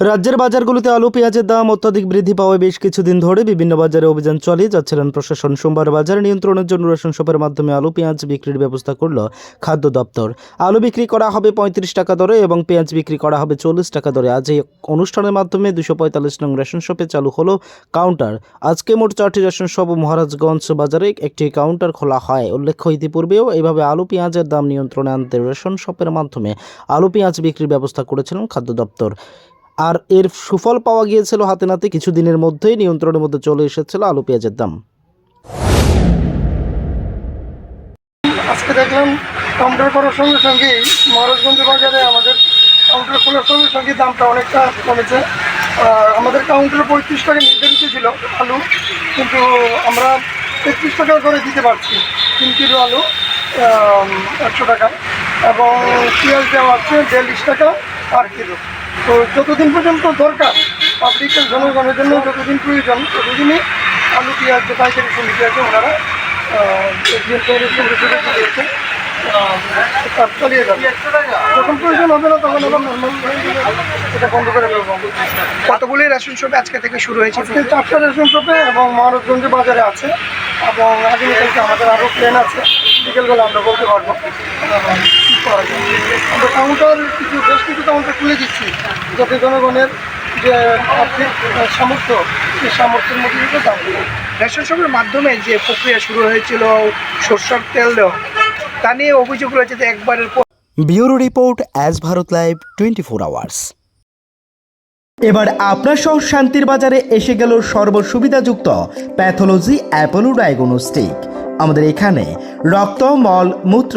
রাজ্যের বাজারগুলোতে আলু, পেঁয়াজের দাম অত্যাধিক বৃদ্ধি পাওয়ায় বেশ কিছুদিন ধরে বিভিন্ন বাজারে অভিযান চালিয়ে যাচ্ছিলেন প্রশাসন। সোমবার বাজার নিয়ন্ত্রণের জন্য রেশন শপের মাধ্যমে আলু, পেঁয়াজ বিক্রির ব্যবস্থা করল খাদ্য দপ্তর। আলু বিক্রি করা হবে পঁয়ত্রিশ টাকা দরে এবং পেঁয়াজ বিক্রি করা হবে চল্লিশ টাকা দরে। আজ এই অনুষ্ঠানের মাধ্যমে দুশো পঁয়তাল্লিশ নং রেশন শপে চালু হলো কাউন্টার। আজকে মোট চারটি রেশন শপ মহারাজগঞ্জ বাজারে একটি কাউন্টার খোলা হয়। উল্লেখ্য, ইতিপূর্বেও এইভাবে আলু, পেঁয়াজের দাম নিয়ন্ত্রণে আনতে রেশন শপের মাধ্যমে আলু, পেঁয়াজ বিক্রির ব্যবস্থা করেছিলেন খাদ্য দপ্তর। আর এর সুফল পাওয়া গিয়েছিল হাতে নাতে। কিছুদিনের মধ্যেই নিয়ন্ত্রণের মধ্যে চলে এসেছিল আলু পেঁয়াজের দাম। আজকে দেখলাম কাউন্টার করার সঙ্গে সঙ্গে মহারাজগঞ্জ বাজারে আমাদের কাউন্টার খোলার সঙ্গে সঙ্গে দামটা অনেকটা কমেছে। আমাদের কাউন্টারে পঁয়ত্রিশ টাকা নির্ধারিত ছিল আলু, কিন্তু আমরা তেত্রিশ টাকা করে দিতে পারছি তিন কিলো আলু একশো টাকা এবং পেঁয়াজ দেওয়া হচ্ছে বিয়াল্লিশ টাকা পার কিলো। তো যতদিন পর্যন্ত দরকার পাবলিকের জনগণের জন্য যতদিন প্রয়োজন ততদিনই আলু পেঁয়াজ যে পাইকারি সমিতি আছে ওনারা দিয়েছে কাজ চালিয়ে যাবে। যখন প্রয়োজন হবে না তখন আবার নর্মাল এটা বন্ধ করে দেবো। কতগুলি রেশন শপে আজকে থেকে শুরু হয়েছে? আজকে চারটা রেশন শপে এবং মহারাজগঞ্জ বাজারে আছে এবং আগামীকালকে আমাদের আরও প্লেন আছে। বিকেলবেলা আমরা বলতে পারব। করা যায়। আমরা কাউন্টার কিছু বেশ কিছু কাউন্টার খুলে দিচ্ছি যাতে জনগণের যে আর্থিক সামর্থ্য সেই সামর্থ্যের মধ্যে দিয়ে দাম রেশন শপের মাধ্যমে যে প্রক্রিয়া শুরু হয়েছিল সরষের তেল দেওয়া তা নিয়ে অভিযোগ রয়েছে যে একবারের পর bureau report as Bharat live twenty four hours. এবার আপনার সহ শান্তির বাজারে এসে গেল সর্বসুবিধাযুক্ত প্যাথোলজি অ্যাপোলো ডায়াগনস্টিক। আমাদের এখানে রক্ত মল মূত্র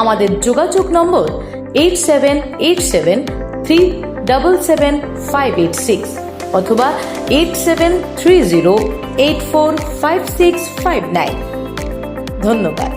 আমাদের যোগাযোগ number eight seven eight seven three double seven five eight six অথবা eight seven three zero eight four five six five nine. ধন্যবাদ।